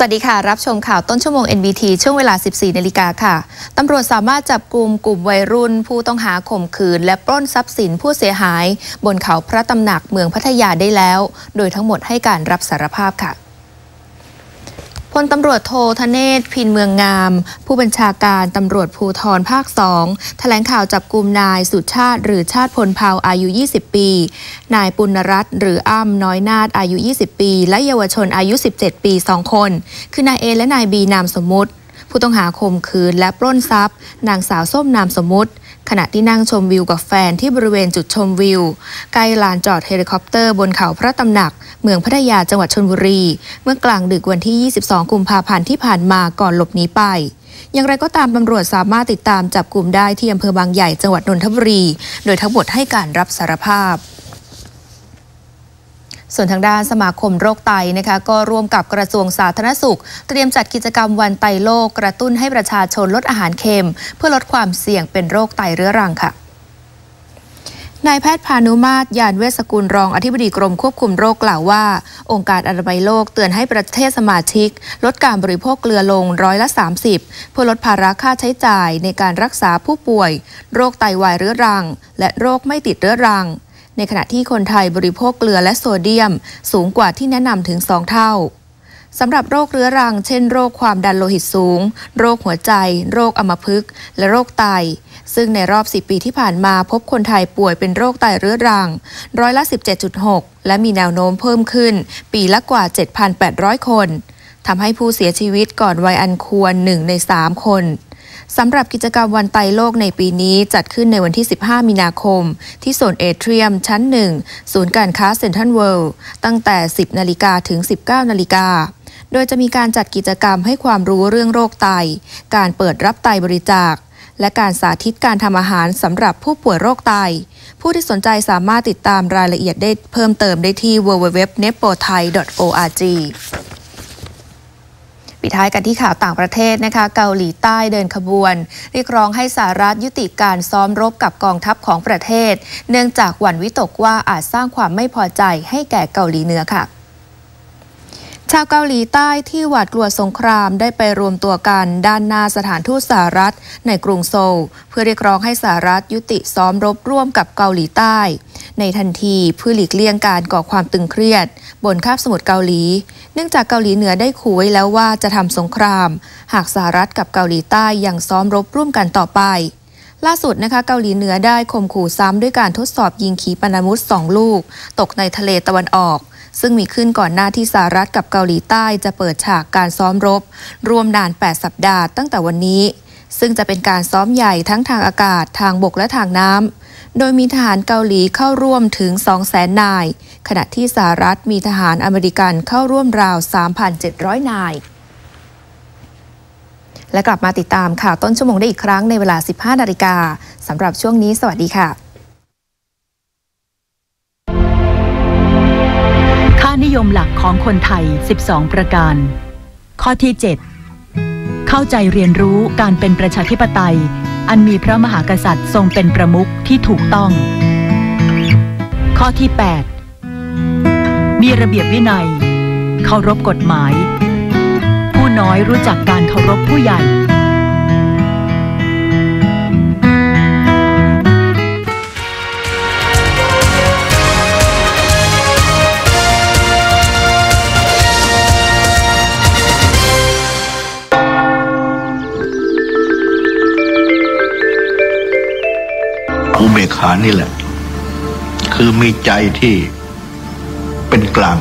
สวัสดีค่ะ รับชมข่าวต้นชั่วโมง NBT ช่วงเวลา 14 นาฬิกาค่ะ ตำรวจสามารถจับกลุ่มกลุ่มวัยรุ่น ผู้ต้องหาข่มขืน และปล้นทรัพย์สินผู้เสียหาย บนเขาพระตำหนักเมืองพัทยาได้แล้ว โดยทั้งหมดให้การรับสารภาพค่ะ ลตำรวจโทธเนศพินเมืองงาม ผู้บัญชาการตำรวจภูธรภาคสองแถลงข่าวจับกลุ่มนายสุชาติ หรือชาติพลเผาอายุ 20 ปี นายปุณรัตน์หรืออ้ำน้อยนาดอายุ 20 ปี และเยาวชนอายุ 17 ปี 2 คน คือนายเอและนายบีนามสมมุติ ผู้ต้องหาข่มขืนและปล้นทรัพย์ นางสาวส้มนามสมมุติ ขณะที่นั่งชมวิวกับแฟนที่บริเวณจุดชมวิว ใกล้ลานจอดเฮลิคอปเตอร์บนเขาพระตำหนัก เมืองพัทยาจังหวัดชนบุรี เมื่อกลางดึกวันที่ 22 กุมภาพันธ์ที่ผ่านมาก่อนหลบหนีไปอย่างไรก็ตามตำรวจสามารถติดตามจับกลุ่มได้ที่อำเภอบางใหญ่จังหวัดนนทบุรี โดยทั้งหมดให้การรับสารภาพ ส่วนทางด้านสมาคมโรคไตนะคะก็ร่วมกับกระทรวงสาธารณสุข เตรียมจัดกิจกรรมวันไตโลกกระตุ้นให้ประชาชนลดอาหารเค็ม เพื่อลดความเสี่ยงเป็นโรคไตเรื้อรังค่ะนายแพทย์พานุมาตรยานเวสกุลรองอธิบดีกรมควบคุมโรคกล่าวว่า องค์การอนามัยโลกเตือนให้ประเทศสมาชิก ลดการบริโภคเกลือลงร้อยละ 30 เพื่อลดภาระค่าใช้จ่ายในการรักษาผู้ป่วย โรคไตวายเรื้อรัง และโรคไม่ติดเรื้อรัง ในขณะที่คนไทยบริโภคเกลือและโซเดียม สูงกว่าที่แนะนำถึง 2 เท่าสำหรับโรคเรื้อรัง เช่นโรคความดันโลหิตสูง โรคหัวใจ โรคอัมพฤกษ์และโรคไต ซึ่งในรอบ 10 ปีที่ผ่านมาพบคนไทยป่วยเป็นโรคไตเรื้อรัง ร้อยละ 17.6 และมีแนวโน้มเพิ่มขึ้น ปีละกว่า 7,800 คนทำให้ผู้เสียชีวิตก่อนวัยอันควร 1 ใน 3 คน สำหรับกิจกรรมวันไตโลกในปีนี้จัดขึ้นในวันที่ 15 มีนาคม ที่โซนเอเทียมชั้น 1 ศูนย์การค้าเซ็นทรัลเวิลด์ตั้งแต่ 10 นาฬิกาถึง 19 นาฬิกาโดยจะมีการจัดกิจกรรมให้ความรู้เรื่องโรคไต การเปิดรับไตบริจาค และการสาธิตการทำอาหารสำหรับผู้ป่วยโรคไต ผู้ที่สนใจสามารถติดตามรายละเอียดได้เพิ่มเติมได้ที่ www.nepothai.org ปิดท้ายกันที่ข่าวต่างประเทศนะคะ เกาหลีใต้เดินขบวน เรียกร้องให้สหรัฐยุติการซ้อมรบกับกองทัพของประเทศ เนื่องจากหวั่นวิตกว่าอาจสร้างความไม่พอใจให้แก่เกาหลีเหนือค่ะ ชาวเกาหลีใต้ที่หวาดกลัวสงครามได้ไปรวมตัวกันด้านหน้าสถานทูตสหรัฐในกรุงโซล เพื่อเรียกร้องให้สหรัฐยุติซ้อมรบร่วมกับเกาหลีใต้ ในทันทีเพื่อหลีกเลี่ยงการก่อความตึงเครียด บนคาบสมุทรเกาหลี เนื่องจากเกาหลีเหนือได้ขู่ไว้แล้วว่าจะทำสงคราม หากสหรัฐกับเกาหลีใต้ยังซ้อมรบร่วมกันต่อไป ล่าสุดนะคะเกาหลีเหนือได้ข่มขู่ซ้ำด้วยการทดสอบยิงขีปนาวุธสองลูก ตกในทะเลตะวันออก ซึ่งมีขึ้นก่อนหน้าที่สหรัฐกับเกาหลีใต้จะเปิดฉากการซ้อมรบ รวมนาน 8 สัปดาห์ตั้งแต่วันนี้ ซึ่งจะเป็นการซ้อมใหญ่ทั้งทางอากาศทางบกและทางน้ำ โดยมีทหารเกาหลีเข้าร่วมถึง 200,000 นาย ขณะที่สหรัฐมีทหารอเมริกันเข้าร่วมราว 3,700 นายและกลับมาติดตามข่าวต้นชั่วโมงได้อีกครั้งในเวลา 15 นาฬิกาสำหรับช่วงนี้ สวัสดีค่ะ นิยมหลักของคนไทย 12 ประการ ข้อที่ 7 เข้าใจเรียนรู้การเป็นประชาธิปไตย อันมีพระมหากษัตริย์ทรงเป็นประมุขที่ถูกต้อง ข้อที่ 8 มีระเบียบวินัย เคารพกฎหมาย ผู้น้อยรู้จักการเคารพผู้ใหญ่ อุเบกขานี่แหละ คือมีใจที่เป็นกลาง